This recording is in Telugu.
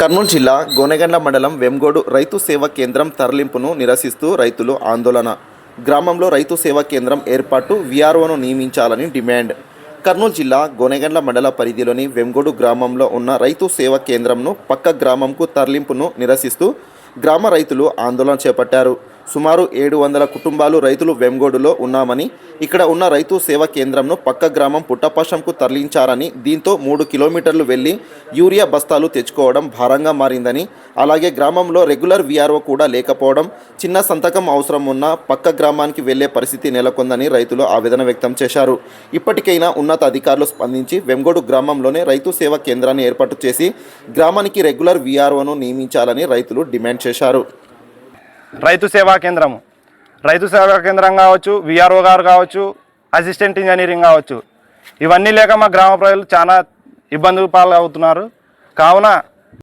కర్నూలు జిల్లా గోనెగండ్ల మండలం వెంగోడు రైతు సేవా కేంద్రం తరలింపును నిరసిస్తూ రైతులు ఆందోళన. గ్రామంలో రైతు సేవా కేంద్రం ఏర్పాటు విఆర్ఓను నియమించాలని డిమాండ్. కర్నూలు జిల్లా గోనెగండ్ల మండల పరిధిలోని వెంగోడు గ్రామంలో ఉన్న రైతు సేవా కేంద్రంను పక్క గ్రామంకు తరలింపును నిరసిస్తూ గ్రామ రైతులు ఆందోళన చేపట్టారు. సుమారు ఏడు వందల కుటుంబాలు రైతులు వెంగోడులో ఉన్నామని ఇక్కడ ఉన్న రైతు సేవా కేంద్రంను పక్క గ్రామం పుట్టపాషంకు తరలించారని దీంతో మూడు కిలోమీటర్లు వెళ్ళి యూరియా బస్తాలు తెచ్చుకోవడం భారంగా మారిందని అలాగే గ్రామంలో రెగ్యులర్ వీఆర్ఓ కూడా లేకపోవడం చిన్న సంతకం అవసరం ఉన్న పక్క గ్రామానికి వెళ్ళే పరిస్థితి నెలకొందని రైతులు ఆవేదన వ్యక్తం చేశారు. ఇప్పటికైనా ఉన్నత అధికారులు స్పందించి వెంగోడు గ్రామంలోనే రైతు సేవా కేంద్రాన్ని ఏర్పాటు చేసి గ్రామానికి రెగ్యులర్ వీఆర్ఓను నియమించాలని రైతులు డిమాండ్ చేశారు. రైతు సేవా కేంద్రము. రైతు సేవా కేంద్రం కావచ్చు విఆర్ఓ గారు కావచ్చు అసిస్టెంట్ ఇంజనీరింగ్ కావచ్చు. ఇవన్నీ లేక మా గ్రామ ప్రజలు చాలా ఇబ్బందులు పాలవుతున్నారు. కావున